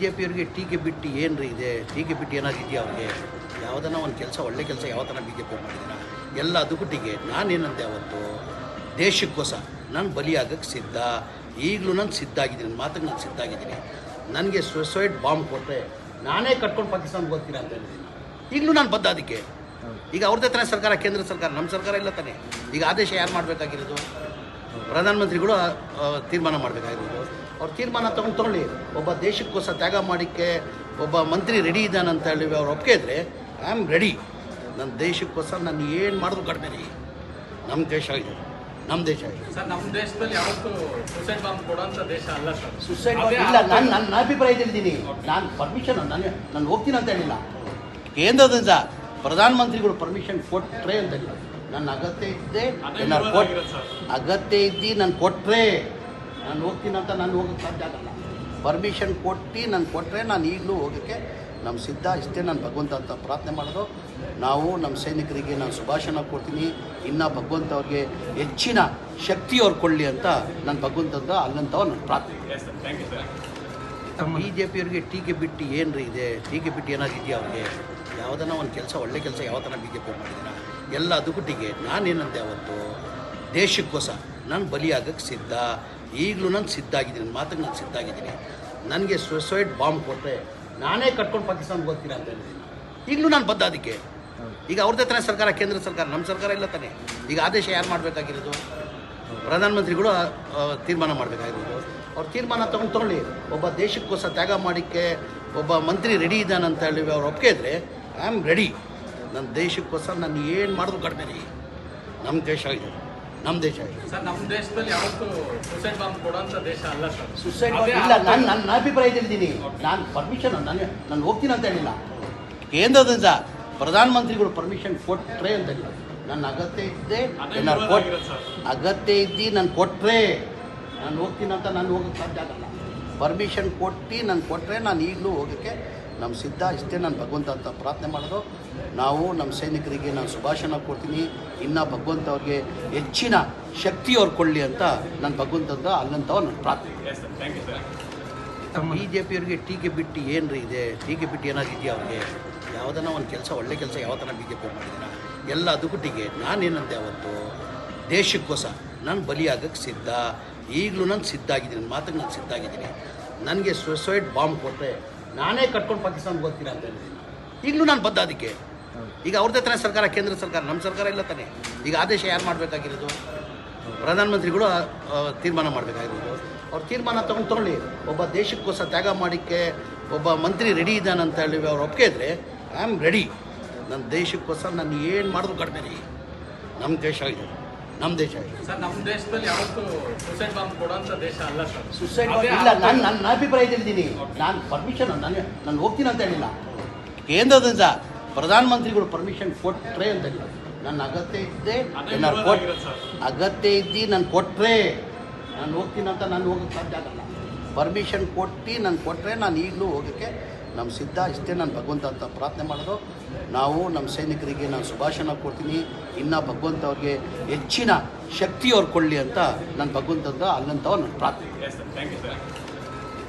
J ಪಿಯವ್ರಿಗೆ ಟೀಕೆ ಬಿಟ್ಟು ಏನ್ರಿ ಇದೆ? ಟೀಕೆ ಬಿಟ್ಟು ಏನಾದ್ರು ಇದೆಯಾ ಅವ್ರಿಗೆ? ಯಾವುದನ್ನ ಒಂದು ಕೆಲಸ ಒಳ್ಳೆ ಕೆಲಸ ಯಾವ ಥರ ಬಿ ಜೆ ಪಿ ಮಾಡಿದ್ದೀರಾ ಎಲ್ಲ ಅದಕ್ಕೂ ಟೀಕೆ ನಾನೇನಂತೆ ಅವತ್ತು? ದೇಶಕ್ಕೋಸ್ಕರ ನಾನು ಬಲಿಯಾಗಕ್ಕೆ ಸಿದ್ಧ. ಈಗಲೂ ನಾನು ಸಿದ್ಧ ಆಗಿದ್ದೀನಿ. ಮಾತಿಗೆ ನಾನು ಸಿದ್ಧ ಆಗಿದ್ದೀನಿ. ನನಗೆ ಸುಸೈಡ್ ಬಾಂಬ್ ಕೊಟ್ಟರೆ ನಾನೇ ಕಟ್ಕೊಂಡು ಪಾಕಿಸ್ತಾನಕ್ಕೆ ಹೋಗ್ತೀನಿ ಅಂತ ಹೇಳಿದ್ದೀನಿ. ಈಗಲೂ ನಾನು ಬದ್ಧ ಅದಕ್ಕೆ. ಈಗ ಅವ್ರದ್ದೇ ತಾನೇ ಸರ್ಕಾರ ಕೇಂದ್ರ ಸರ್ಕಾರ ನಮ್ಮ ಸರ್ಕಾರ ಇಲ್ಲ ತಾನೇ? ಈಗ ಆದೇಶ ಯಾರು ಮಾಡಬೇಕಾಗಿರೋದು? ಪ್ರಧಾನಮಂತ್ರಿಗಳು ತೀರ್ಮಾನ ಮಾಡಬೇಕಾಗಿರೋದು. ಅವ್ರು ತೀರ್ಮಾನ ತಗೊಂಡು ತೊಗೊಳ್ಳಿ. ಒಬ್ಬ ದೇಶಕ್ಕೋಸ್ಕರ ತ್ಯಾಗ ಮಾಡಿಕ್ಕೆ ಒಬ್ಬ ಮಂತ್ರಿ ರೆಡಿ ಇದ್ದಾನಂತ ಹೇಳಿ ಅವ್ರು ಒಪ್ಪಿದ್ರೆ ಐ ಆಮ್ ರೆಡಿ ನನ್ನ ದೇಶಕ್ಕೋಸ್ಕರ ನಾನು ಏನು ಮಾಡಿದ್ರು ಕಡಿಮೆ ರೀ. ನಮ್ಮ ದೇಶ ಇದೆ ನಮ್ಮ ದೇಶ ಆಗಿದೆ. ಸರ್ ನಮ್ಮ ದೇಶದಲ್ಲಿ ಯಾವತ್ತೂ ಸುಸೈಡ್ ಬಾಂಬ್ ಕೊಡುವಂತ ದೇಶ ಅಲ್ಲ ಸರ್. ಸುಸೈಡ್ ಇಲ್ಲ. ನಾನು ನನ್ನ ಅಭಿಪ್ರಾಯ ತಿಳಿದೀನಿ ನಾನು ಪರ್ಮಿಷನ್ ನಾನು ನಾನು ಹೋಗ್ತೀನಿ ಅಂತ ಹೇಳಿಲ್ಲ. ಕೇಂದ್ರದಿಂದ ಪ್ರಧಾನಮಂತ್ರಿಗಳು ಪರ್ಮಿಷನ್ ಕೊಟ್ಟರೆ ಅಂತ ಹೇಳಿಲ್ಲ. ನನ್ನ ಅಗತ್ಯ ಇದ್ದೆ ನಾನು ಏನಾರು ವಿರೋಧ ಕೊಟ್ ಆಗಿರೋದು ಸರ್. ಅಗತ್ಯ ಇದ್ದು ನಾನು ಕೊಟ್ಟರೆ ನಾನು ಹೋಗ್ತೀನಿ ಅಂತ ನಾನು ಹೋಗೋಕ್ಕೆ ಸಾಧ್ಯ ಆಗಲ್ಲ. ಪರ್ಮಿಷನ್ ಕೊಟ್ಟು ನಾನು ಕೊಟ್ಟರೆ ನಾನು ಈಗಲೂ ಹೋಗೋಕ್ಕೆ ನಮ್ಮ ಸಿದ್ಧ ಇಷ್ಟೇ ನಾನು ಭಗವಂತ ಅಂತ ಪ್ರಾರ್ಥನೆ ಮಾಡೋದು. ನಾವು ನಮ್ಮ ಸೈನಿಕರಿಗೆ ನಾನು ಶುಭಾಷಣ ಕೊಡ್ತೀನಿ. ಇನ್ನು ಭಗವಂತ ಅವ್ರಿಗೆ ಹೆಚ್ಚಿನ ಶಕ್ತಿ ಅವ್ರು ಕೊಡಲಿ ಅಂತ ನಾನು ಭಗವಂತಂದ ಅಲ್ಲಂತವ ನಾನು ಪ್ರಾರ್ಥನೆ. ಬಿ ಜೆ ಪಿಯವ್ರಿಗೆ ಟೀಕೆ ಬಿಟ್ಟು ಏನ್ರಿ ಇದೆ? ಟೀಕೆ ಬಿಟ್ಟು ಏನಾದ್ರು ಇದೆಯಾ ಅವ್ರಿಗೆ? ಯಾವುದನ್ನ ಒಂದು ಕೆಲಸ ಒಳ್ಳೆ ಕೆಲಸ ಯಾವ ಥರ ಬಿ ಜೆ ಪಿ ಮಾಡಿದ್ದೀರ ಎಲ್ಲ ಅದಕ್ಕೂ ಟೀಕೆ ನಾನೇನಂತೆ ಅವತ್ತು? ದೇಶಕ್ಕೋಸ ನಾನು ಬಲಿಯಾಗಕ್ಕೆ ಸಿದ್ಧ. ಈಗಲೂ ನಾನು ಸಿದ್ಧ ಆಗಿದ್ದೀನಿ ನನ್ನ ಮಾತಿಗೆ ನಾನು ಸಿದ್ಧ ಆಗಿದ್ದೀನಿ ನನಗೆ ಸುಸೈಡ್ ಬಾಂಬ್ ಕೊಟ್ಟರೆ ನಾನೇ ಕಟ್ಕೊಂಡು ಪಾಕಿಸ್ತಾನಕ್ಕೆ ಹೋಗ್ತೀನಿ ಅಂತ ಹೇಳಿದ್ದೀನಿ. ಈಗಲೂ ನಾನು ಬದ್ಧ ಅದಕ್ಕೆ. ಈಗ ಅವ್ರದ್ದೇ ತಾನೇ ಸರ್ಕಾರ, ಕೇಂದ್ರ ಸರ್ಕಾರ, ನಮ್ಮ ಸರ್ಕಾರ ಇಲ್ಲ ತಾನೇ? ಈಗ ಆದೇಶ ಯಾರು ಮಾಡಬೇಕಾಗಿರೋದು? ಪ್ರಧಾನಮಂತ್ರಿಗಳು ತೀರ್ಮಾನ ಮಾಡಬೇಕಾಗಿರೋದು. ಅವ್ರು ತೀರ್ಮಾನ ತೊಗೊಂಡು ತೊಗೊಳ್ಳಿ. ಒಬ್ಬ ದೇಶಕ್ಕೋಸ್ಕರ ತ್ಯಾಗ ಮಾಡಿಕ್ಕೆ ಒಬ್ಬ ಮಂತ್ರಿ ರೆಡಿ ಇದ್ದಾನೆ ಅಂತ ಹೇಳಿ ಅವ್ರು ಒಪ್ಪಿಗೆ ಇದ್ದರೆ ಐ ಆಮ್ ರೆಡಿ ನನ್ನ ದೇಶಕ್ಕೋಸ್ಕರ ನಾನು ಏನು ಮಾಡಿದ್ರು ಕಡಿಮೆ ನಮ್ಮ ದೇಶ ಇದೆ. ನಮ್ಮ ದೇಶ ಸರ್ ನಮ್ಮ ದೇಶದಲ್ಲಿ ಯಾವತ್ತೂ ಸೂಸೈಡ್ ಬಾಂಬ್ ಕೊಡುವಂತ ದೇಶ ಅಲ್ಲ ಸರ್. ಸುಸೈಡ್ ಇಲ್ಲ ನಾನು ನನ್ನ ಅಭಿಪ್ರಾಯ ತಿಳಿದೀನಿ ನಾನು ಪರ್ಮಿಷನ್ ನಾನು ನಾನು ಹೋಗ್ತೀನಿ ಅಂತ ಹೇಳಿಲ್ಲ ಕೇಂದ್ರದಿಂದ ಪ್ರಧಾನಮಂತ್ರಿಗಳು ಪರ್ಮಿಷನ್ ಕೊಟ್ಟರೆ ಅಂತ ಹೇಳಿಲ್ಲ ನನ್ನ ಅಗತ್ಯ ಇದ್ದೆ ನಾನು ಕೊಟ್ ಅಗತ್ಯ ಇದ್ದು ನಾನು ಕೊಟ್ಟರೆ ನಾನು ಹೋಗ್ತೀನಿ ಅಂತ ನಾನು ಹೋಗೋಕ್ಕೆ ಸಾಧ್ಯ ಆಗಲ್ಲ. ಪರ್ಮಿಷನ್ ಕೊಟ್ಟು ನಾನು ಕೊಟ್ಟರೆ ನಾನು ಈಗಲೂ ಹೋಗೋಕ್ಕೆ ನಮ್ಮ ಸಿದ್ಧ ಇಷ್ಟೇ ನಾನು ಭಗವಂತ ಅಂತ ಪ್ರಾರ್ಥನೆ ಮಾಡೋದು. ನಾವು ನಮ್ಮ ಸೈನಿಕರಿಗೆ ನಾನು ಶುಭಾಶಯನ ಕೊಡ್ತೀನಿ. ಇನ್ನು ಭಗವಂತ ಅವ್ರಿಗೆ ಹೆಚ್ಚಿನ ಶಕ್ತಿ ಅವ್ರು ಕೊಡಲಿ ಅಂತ ನಾನು ಭಗವಂತಂದ ಅಲ್ಲಂತವ ನಾನು ಪ್ರಾರ್ಥನೆ. ಬಿ ಜೆ ಪಿಯವ್ರಿಗೆ ಟೀಕೆ ಬಿಟ್ಟು ಏನ್ರಿ ಇದೆ? ಟೀಕೆ ಬಿಟ್ಟು ಏನಾದ್ರು ಇದೆಯಾ ಅವ್ರಿಗೆ? ಯಾವುದನ್ನ ಒಂದು ಕೆಲಸ ಒಳ್ಳೆ ಕೆಲಸ ಯಾವ ಥರ ಬಿ ಜೆ ಪಿ ಮಾಡಿದ್ದೀನಿ ಎಲ್ಲ ಅದಕ್ಕೂ ಟೀಕೆ ನಾನೇನಂತೆ ಅವತ್ತು? ದೇಶಕ್ಕೋಸ್ಕರ ನಾನು ಬಲಿಯಾಗಕ್ಕೆ ಸಿದ್ಧ. ಈಗಲೂ ನಾನು ಸಿದ್ಧ ಆಗಿದ್ದೀನಿ. ನನ್ನ ಮಾತಿಗೆ ನಾನು ಸಿದ್ಧ ಆಗಿದ್ದೀನಿ. ನನಗೆ ಸುಸೈಡ್ ಬಾಂಬ್ ಕೊಟ್ಟರೆ ನಾನೇ ಕಟ್ಕೊಂಡು ಪಾಕಿಸ್ತಾನ ಹೋಗ್ತೀನಿ ಅಂತ ಹೇಳಿದ್ದೀನಿ ಈಗಲೂ ನಾನು ಬದ್ಧ ಅದಕ್ಕೆ. ಈಗ ಅವ್ರದೇ ತಾನೇ ಸರ್ಕಾರ ಕೇಂದ್ರ ಸರ್ಕಾರ ನಮ್ಮ ಸರ್ಕಾರ ಇಲ್ಲ ತಾನೇ. ಈಗ ಆದೇಶ ಯಾರು ಮಾಡಬೇಕಾಗಿರೋದು? ಪ್ರಧಾನಮಂತ್ರಿಗಳು ತೀರ್ಮಾನ ಮಾಡಬೇಕಾಗಿರೋದು. ಅವ್ರು ತೀರ್ಮಾನ ತೊಗೊಂಡು ತೊಗೊಳ್ಳಿ. ಒಬ್ಬ ದೇಶಕ್ಕೋಸ್ಕರ ತ್ಯಾಗ ಮಾಡಿಕ್ಕೆ ಒಬ್ಬ ಮಂತ್ರಿ ರೆಡಿ ಇದ್ದಾನೆ ಅಂತ ಹೇಳಿ ಅವ್ರು ಒಪ್ಪಿಗೆ ಇದ್ರೆ ಐ ಆಮ್ ರೆಡಿ ನನ್ನ ದೇಶಕ್ಕೋಸ್ಕರ ನಾನು ಏನು ಮಾಡಿದ್ರು ಕಡಿಮೆ ರೀ ನಮ್ಮ ದೇಶ ಇದೆ. ನಮ್ಮ ದೇಶ ಸರ್ ನಮ್ಮ ದೇಶದಲ್ಲಿ ಯಾವತ್ತೂ ಸೂಸೈಡ್ ಬಾಂಬ್ ದೇಶ ಅಲ್ಲ ಸರ್. ಸುಸೈಡ್ ಇಲ್ಲ ನಾನು ನನ್ನ ಅಭಿಪ್ರಾಯ ತಿಳಿದೀನಿ ನಾನು ಪರ್ಮಿಷನ್ ನಾನು ನಾನು ಹೋಗ್ತೀನಿ ಅಂತ ಹೇಳಿಲ್ಲ. ಕೇಂದ್ರದಿಂದ ಪ್ರಧಾನಮಂತ್ರಿಗಳು ಪರ್ಮಿಷನ್ ಕೊಟ್ಟರೆ ಅಂತ ಹೇಳಿಲ್ಲ. ನನ್ನ ಅಗತ್ಯ ಇದ್ದೆ ನಾನು ಕೊಟ್ ಅಗತ್ಯ ಇದ್ದು ನಾನು ಕೊಟ್ಟರೆ ನಾನು ಹೋಗ್ತೀನಿ ಅಂತ ನಾನು ಹೋಗೋಕ್ಕೆ ಸಾಧ್ಯ ಆಗಲ್ಲ. ಪರ್ಮಿಷನ್ ಕೊಟ್ಟು ನಾನು ಕೊಟ್ಟರೆ ನಾನು ಈಗಲೂ ಹೋಗೋಕ್ಕೆ ನಮ್ಮ ಸಿದ್ಧ ಇಷ್ಟೇ ನಾನು ಭಗವಂತ ಅಂತ ಪ್ರಾರ್ಥನೆ ಮಾಡೋದು. ನಾವು ನಮ್ಮ ಸೈನಿಕರಿಗೆ ನಾನು ಶುಭಾಶನ ಕೊಡ್ತೀನಿ. ಇನ್ನು ಭಗವಂತ ಅವ್ರಿಗೆ ಹೆಚ್ಚಿನ ಶಕ್ತಿ ಅವ್ರು ಕೊಡಲಿ ಅಂತ ನಾನು ಭಗವಂತಂದ ಅಲ್ಲಂತವ ನಾನು ಪ್ರಾರ್ಥನೆ